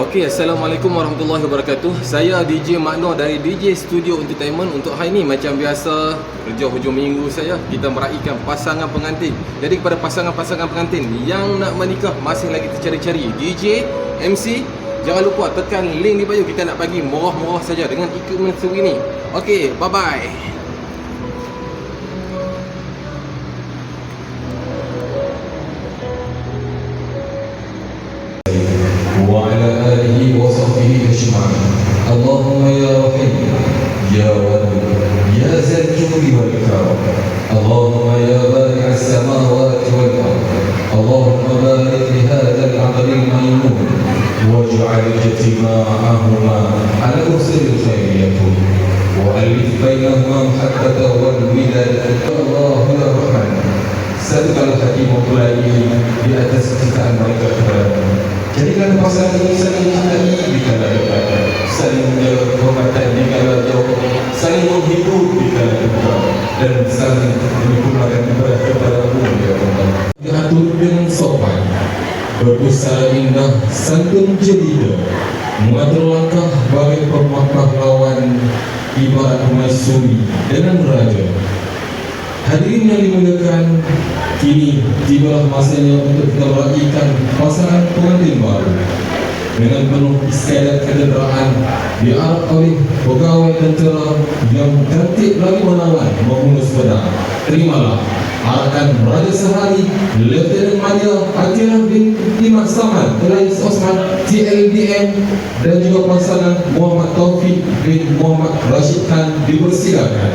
Okey, Assalamualaikum warahmatullahi wabarakatuh. Saya DJ Makno dari DJ Studio Entertainment. Untuk hari ni macam biasa, kerja hujung minggu saya, kita meraihkan pasangan pengantin. Jadi kepada pasangan-pasangan pengantin yang nak menikah masih lagi tercari-cari DJ, MC, jangan lupa tekan link di bio kita nak bagi murah-murah saja dengan equipment sebegini. Okey, bye-bye. يا ولد يا ذا الجود والكرم اللهم يا بارع السماوات والأرض. اللهم بارك لهذا العقل الميمون واجعل اجتماعهما على اوسر الخير يكون. وألف بينهما محبة والوداد الله يرحم سبق الحكيم الطلابي بأتسكت عن ملك الكلام كلمه بصري سليم Di kala dekat Dan saling menyempurnakan ibadah kepada Allah ya Allah Diatur dengan sopan Berbusana indah santun jelida Mengatur langkah bagai pemak pahlawan Ibarat permaisuri dengan raja Hadirin yang dimuliakan, kini tibalah masanya untuk kita meraihkan pasangan pengantin baru. Dengan penuh istiadat ketenteraan, diarak oleh pegawai tentera yang cantik lagi menawan menghunus pedang. Terimalah arakan Raja Sehari, Lieutenant Mania Atirah bin Imat Saman, Rais Osman, TLDM dan juga pasangan Muhammad Taufik bin Muhammad Rashid Khan dipersilakan.